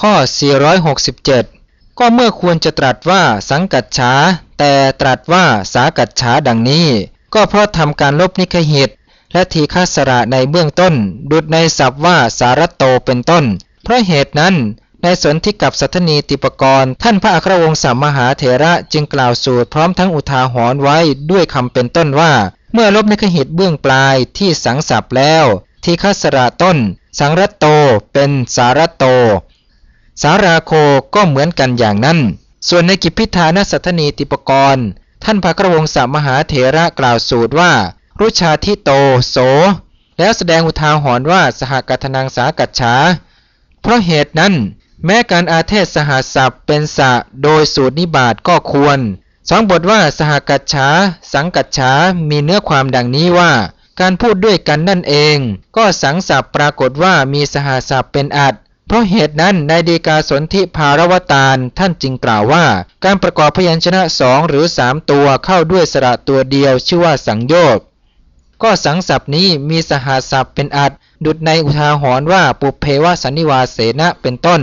ข้อ 467 ก็เมื่อควรจะตรัสว่าสังกัดฉาแต่ตรัสว่าสากัดฉาดังนี้ ก็เพราะทำการลบนิคหิต และทีฆาสระในเบื้องต้น ดุดในศัพท์ว่าสารโตเป็นต้น เพราะเหตุนั้นในสนที่กับสัทนีติปกรณ์ท่านพระอัครวงศามหาเถระจึงกล่าวสูตรพร้อมทั้งอุทาหรณ์ไว้ด้วยคำเป็นต้นว่า เมื่อลบนิคหิตเบื้องปลายที่สังสับแล้ว ทีฆาสระต้น สังรัตโตเป็นสารโต สาราโคก็เหมือนกันอย่างนั้น ส่วนในกิจพิธานสัทนีติปกรณ์ท่านพระกระวงสามหาเถระกล่าวสูตรว่า รุชาทิโตโส แล้วแสดงอุทาหรณ์ว่าสหกัทนังสากัจฉา เพราะเหตุนั้น แม้การอาเทศสหศัพท์เป็นสะโดยสูตรนิบาตก็ควร สองบทว่าสหกัจฉาสังกัจฉามีเนื้อความดังนี้ว่า การพูดด้วยกันนั่นเอง ก็สังศัพท์ปรากฏว่ามีสหศัพท์เป็นอัด เพราะเหตุนั้นในดีกาสนธิภารวตารท่านจึงกล่าวว่า การประกอบพยัญชนะสองหรือสามตัวเข้าด้วยสระตัวเดียวชื่อว่าสังโยกก็สังศัพท์นี้มีสหศัพท์เป็นอัดดุดในอุทาหรณ์ว่าปุเพวสันนิวาเสนะเป็นต้น